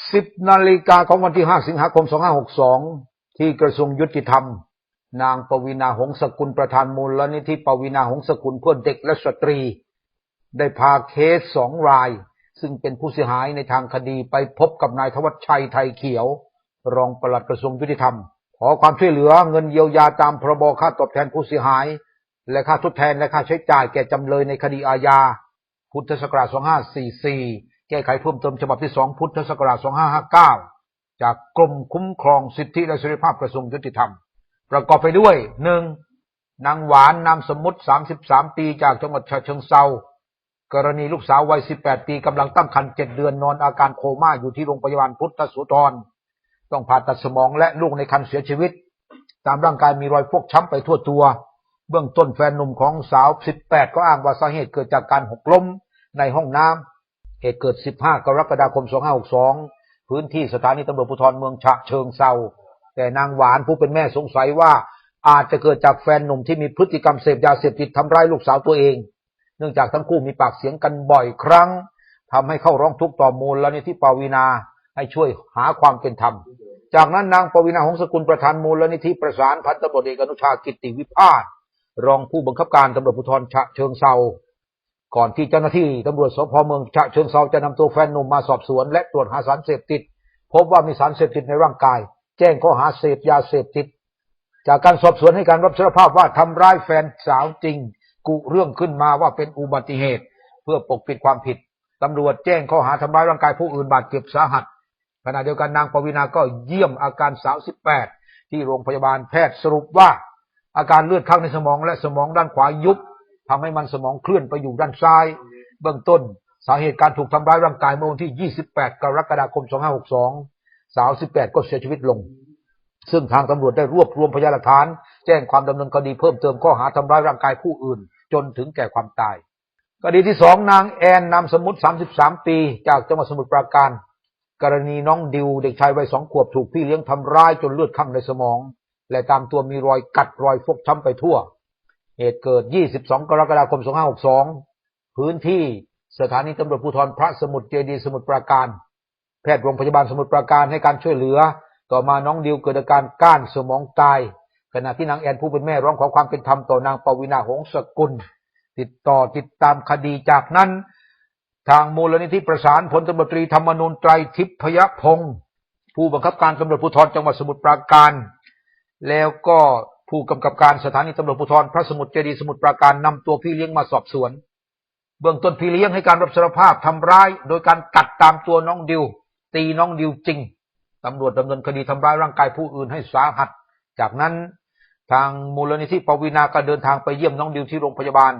10นาฬิกาของวันที่5สิงหาคม2562ที่กระทรวงยุติธรรม นางปวีณาหงสกุลประธานมูลนิธิปวีณาหงสกุลเพื่อเด็กและสตรี ได้พาเคสสองราย ซึ่งเป็นผู้เสียหายในทางคดีไปพบกับนายธวัชชัยไทยเขียว รองปลัดกระทรวงยุติธรรม ขอความช่วยเหลือเงินเยียวยาตามพรบค่าตอบแทนผู้เสียหาย และค่าทดแทนและค่าใช้จ่ายแก่จำเลยในคดีอาญาพุทธศักราช2544 แก้ไขเพิ่มเติมฉบับที่2พุทธศักราช2559 จากกรมคุ้มครองสิทธิและเสรีภาพกระทรวงยุติธรรม ประกอบไปด้วย 1. นางหวานนามสมมติ 33 ปีจากจังหวัดฉะเชิงเซากรณีลูกสาววัย 18 ปีกำลังตั้งครรภ์7เดือนนอนอาการโคม่าอยู่ที่โรงพยาบาลพุทธโสุธรต้องผ่าตัดสมองและลูกในครรภ์เสียชีวิต ตามร่างกายมีรอยฟกช้ำไปทั่วตัว เบื้องต้นแฟนหนุ่มของสาว 18 ก็อ้างว่าสาเหตุเกิดจากการหกล้มในห้องน้ำ เหตุเกิด 15 กรกฎาคม 2562 พื้นที่สถานีตำรวจภูธรเมืองฉะเชิงเซาแต่นางหวานผู้เป็นแม่สงสัยว่าอาจจะเกิดจากแฟนหนุ่มที่มีพฤติกรรมเสพยาเสพติดทำร้ายลูกสาวตัวเอง เนื่องจากทั้งคู่มีปากเสียงกันบ่อยครั้งทำให้เข้าร้องทุกข์ต่อมูลและนิธิปวีนาให้ช่วยหาความเป็นธรรม จากนั้นนางปวีนาหงสกุลประธานมูลและนิธิประสานพันตำรวจเอกอนุชากิติวิพาสรองผู้บังคับการตำรวจภูธรฉะเชิงเซา ก่อนที่เจ้าหน้าที่ตำรวจสพเมืองฉะเชิงเซาจะนำตัวแฟนหนุ่มมาสอบสวน และตรวจหาสารเสพติด พบว่ามีสารเสพติดในร่างกาย แจ้งข้อหาเสพยาเสพติด จากการสอบสวนให้การรับสารภาพว่าทำร้ายแฟนสาวจริง กุเรื่องขึ้นมาว่าเป็นอุบัติเหตุ เพื่อปกปิดความผิดตำรวจแจ้งข้อหาทำร้ายร่างกายผู้อื่นบาดเจ็บสาหัสขณะเดียวกันนางปวีนาก็เยี่ยมอาการสาว18ที่โรงพยาบาลแพทย์สรุปว่า อาการเลือดข้างในสมองและสมองด้านขวายุบ ทำให้มันสมองเคลื่อนไปอยู่ด้านซ้าย เบื้องต้น สาเหตุการถูกทำร้ายร่างกายเมื่อวันที่ 28 กรกฎาคม 2562 สาว 18 ก็เสียชีวิตลง ซึ่งทางตำรวจได้รวบรวมพยานหลักฐาน แจ้งความดำเนินคดีเพิ่มเติมข้อหาทำร้ายร่างกายผู้อื่น จนถึงแก่ความตายคดีที่สองนางแอนนามสมมุติ 33 ปี จากจังหวัดสมุทรปราการ กรณีน้องดิวเด็กชายวัยสองขวบถูกพี่เลี้ยงทำร้ายจนเลือดข้างในสมอง และตามตัวมีรอยกัดรอยฟกช้ำไปทั่ว เหตุเกิด 22 กรกฎาคม 2562 พื้นที่สถานีตำรวจภูธรพระสมุทรเจดีสมุทรปราการ แพทย์โรงพยาบาลสมุทรปราการให้การช่วยเหลือ ต่อมาน้องดิวเกิดอาการก้านสมองตาย ขณะที่นางแอนผู้เป็นแม่ร้องขอความเป็นธรรมต่อนางปวีณาหงสกุล ติดต่อติดตามคดีจากนั้น ทางมูลนิธิประสานพลตำรวจตรีธรรมนูญไตรทิพยพงศ์ผู้บังคับการตำรวจภูธรจังหวัดสมุทรปราการ แล้วก็ ผู้กำกับการสถานีตำรวจภูธรพระสมุทรเจดีสมุทรปราการนำตัวพี่เลี้ยงมาสอบสวน เบื้องต้นพี่เลี้ยงให้การรับสารภาพทำร้าย โดยการกัดตามตัวน้องดิว ตีน้องดิวจริงตำรวจดำเนินคดีทำร้ายร่างกายผู้อื่นให้สาหัส จากนั้นทางมูลนิธิปวีนาก็เดินทางไปเยี่ยมน้องดิวที่โรงพยาบาล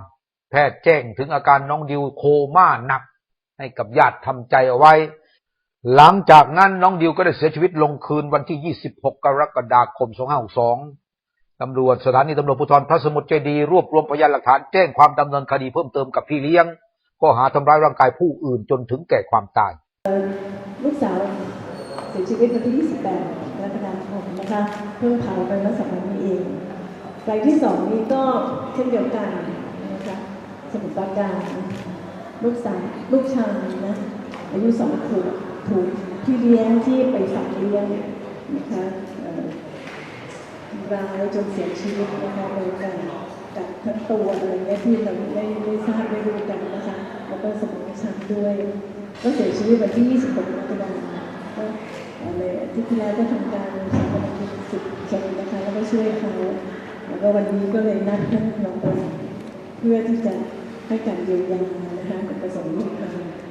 แพทย์แจ้งถึงอาการน้องดิวโคม่าหนัก ให้กับญาติทำใจเอาไว้ หลังจากนั้นน้องดิวก็ได้เสียชีวิตลงคืนวันที่ 26 กรกฎาคม 2562 ตำรวจสถานีตำรวจภูธรพระสมุทรเจดีรวบรวมพยานหลักฐานแจ้งความดำเนินคดีเพิ่มเติมกับพี่เลี้ยงข้อหาทำร้ายร่างกายผู้อื่นจนถึงแก่ความตาย ลูกสาวเสียชีวิตวันที่ 28กรกฎาคมนะคะเพิ่งเผาไปเมื่อสัปดาห์นี้เองรายที่สองนี้ก็เช่นเดียวกันนะคะสมุทรปราการลูกสาวลูกชายนะอายุสองขวบถูกพี่เลี้ยงที่ไปฝากเลี้ยงนะคะ ร้ายจนเสียชีวิตนะคะโดยการกัดทั้งตัวอะไรเงี้ยที่เราไม่ไม่ทราบไม่รู้กันนะคะแล้วก็สมองช้ำด้วย ก็เสียชีวิตวันที่ 26กราคมก็เลยอาที่ที่แล้วก็ทำการสาบานกิจสุดจนนะคะแล้วก็ช่วยเขาแล้วก็วันนี้ก็เลยนัดท่านรองประหลัดเพื่อที่จะให้การเยียวยานะคะกับประสงค์ยุติธรรม